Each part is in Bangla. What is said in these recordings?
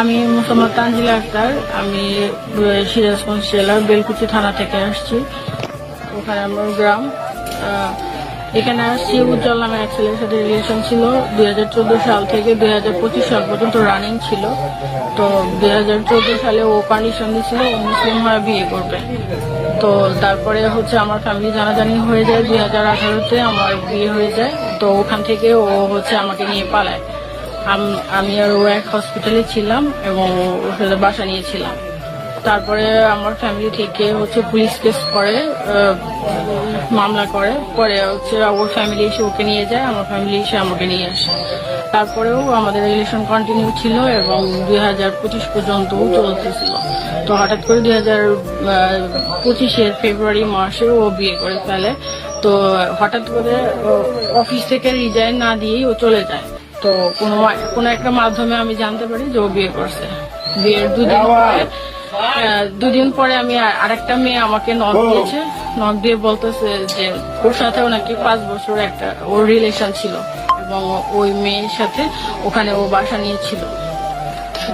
আমি মোসাম্মদ তানজিলা আক্তার। আমি সিরাজগঞ্জ জেলার বেলকুচি থানা থেকে আসছি। ওখানে আমার গ্রাম। এখানে আসছি উজ্জ্বল নামে এক ছেলের সাথে রিলেশন ছিল। দুই হাজার চোদ্দ সাল থেকে দুই হাজার পঁচিশ সাল পর্যন্ত রানিং ছিল। তো দুই হাজার চোদ্দ সালে ও পারমিশন দিয়েছিল ও মুসলিম হয়ে বিয়ে করবে। তো তারপরে হচ্ছে আমার ফ্যামিলি জানাজানি হয়ে যায়। দুই হাজার আমার বিয়ে হয়ে যায়। তো ওখান থেকে ও হচ্ছে আমাকে নিয়ে পালায়। আম- আর ও এক হসপিটালে ছিলাম এবং সাথে বাসা নিয়েছিলাম। তারপরে আমার ফ্যামিলি থেকে হচ্ছে পুলিশ কেস করে মামলা করে। পরে হচ্ছে ওর ফ্যামিলি এসে ওকে নিয়ে যায়, আমার ফ্যামিলি এসে আমাকে নিয়ে আসে। তারপরেও আমাদের রিলেশন কন্টিনিউ ছিল এবং দুই হাজার পঁচিশ পর্যন্তও চলতেছিল। তো হঠাৎ করে দুই হাজার পঁচিশের ফেব্রুয়ারি মাসে ও বিয়ে করে ফেলে। তো হঠাৎ করে অফিস থেকে রিজাইন না দিয়েই ও চলে যায়। তো কোনো কোনো একটা মাধ্যমে আমি জানতে পারি যে ও বিয়ে করছে। বিয়ের দুদিন পরে দুদিন পরে আমি আর- আরেকটা মেয়ে আমাকে নক দিয়েছে। নক দিয়ে বলতেছে যে ওর সাথে নাকি পাঁচ বছর একটা ওর রিলেশন ছিল এবং ওই মেয়ের সাথে ওখানে ও বাসা নিয়েছিল।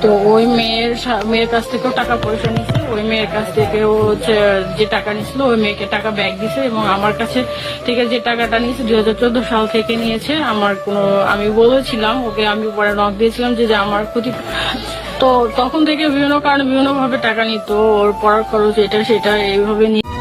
তো ওই মেয়ের মেয়ের কাছ থেকেও টাকা পয়সা নিছে। ওই মেয়ের কাছ থেকে ও হচ্ছে যে টাকা নিছিল, ওই মেয়েকে টাকা ব্যাগ দিছে এবং আমার কাছে থেকে যে টাকাটা নিয়েছে দুই হাজার চোদ্দ সাল থেকে নিয়েছে। আমার কোনো, আমি বলেছিলাম, ওকে আমি পরে নক দিয়েছিলাম যে আমার ক্ষতি তো তখন থেকে বিভিন্ন কারণে বিভিন্ন ভাবে টাকা নিত, ওর পড়ার খরচ এটা সেটা এইভাবে নিয়ে